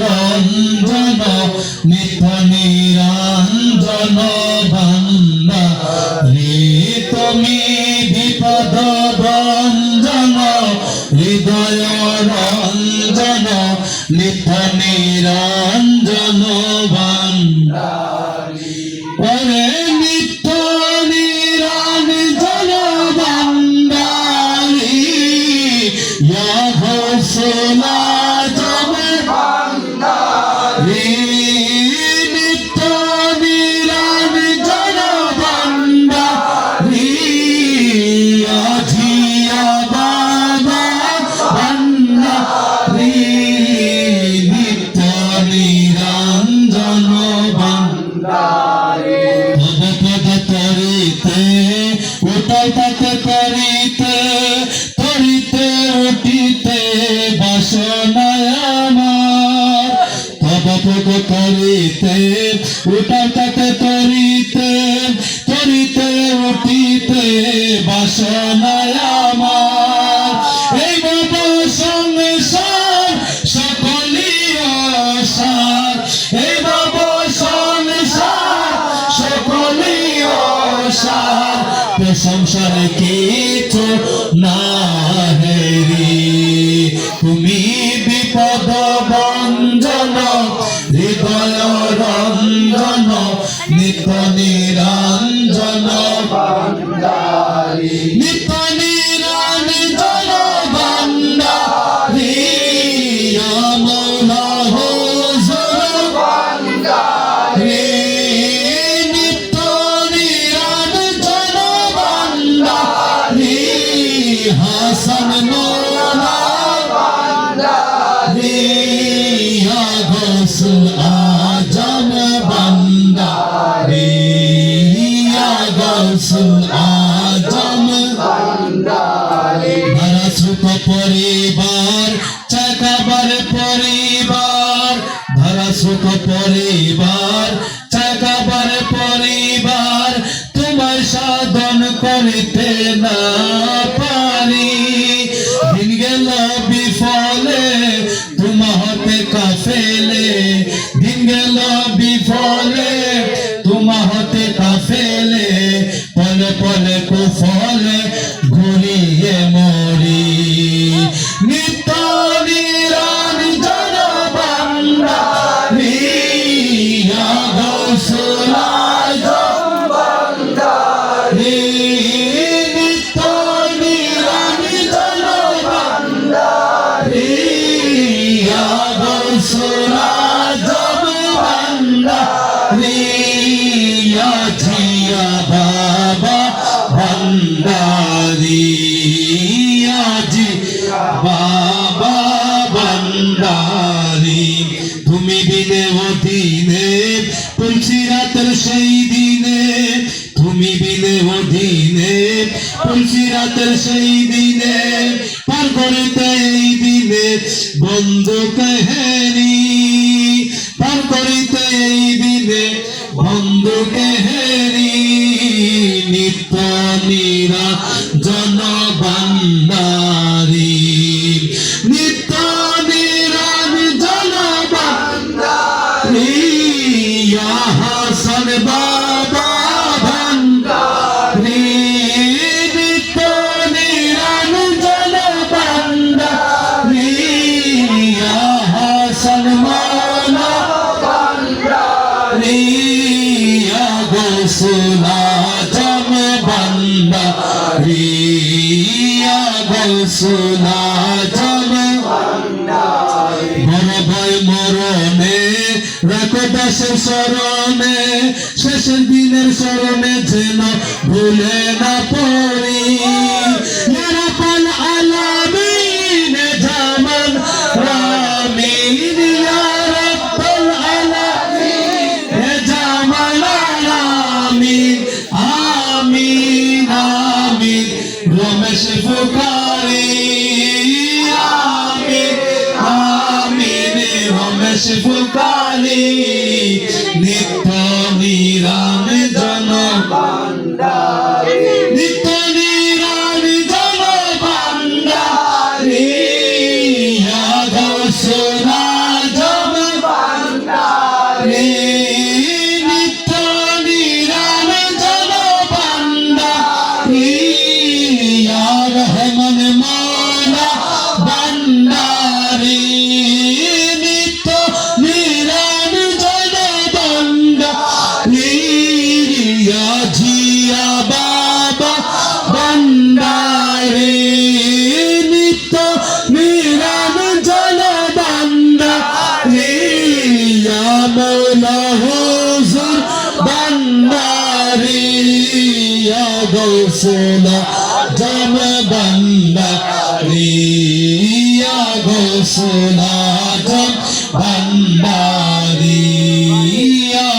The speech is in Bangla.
রঞ্জন নিত নিরঞ্জন ভান্ডা রে তুমি বিপদ হৃদয় রঞ্জন নিরঞ্জন। উঠাই তাকে তরিতে তরিতে উঠিতে বাসনায় আমার। এই বাবা সংসার সকলি আসার এই বাবা সংসার সকলি আসার সংসারে কিছু না হেরি তুমি বিপদ বঞ্জন হৃদয় রঞ্জন পরিবার ভরা সুখ পরিবার তুমি বিনে অধীনে তুলসী রাতের সেই দিনে তুমি বিনে অধীনে তুলসী রাতের সেই দিনে পার করিতে গোসলা জম বন্দা রিয়া গোসলা জম মরণে, রাখো দাসের স্মরণে শেষের দিনের স্মরণে যেন ভুলে না পড়ি। রমেশ ফুকারি আমিন রমেশ ফুকারি নিত্য নিরাম জন নিত্য নিরাম জন বান্দারি আগসনা মনমোনা ভান্ডারী নিত নিরান জয় দণ্ডা নিরিয়া জিয়া বাবা ভান্ডারী নিত নিরান জল দণ্ডা নিরিয়া মৌলা হুজুর ভান্ডারী গৌসলা Gosulatam Bambadi Ya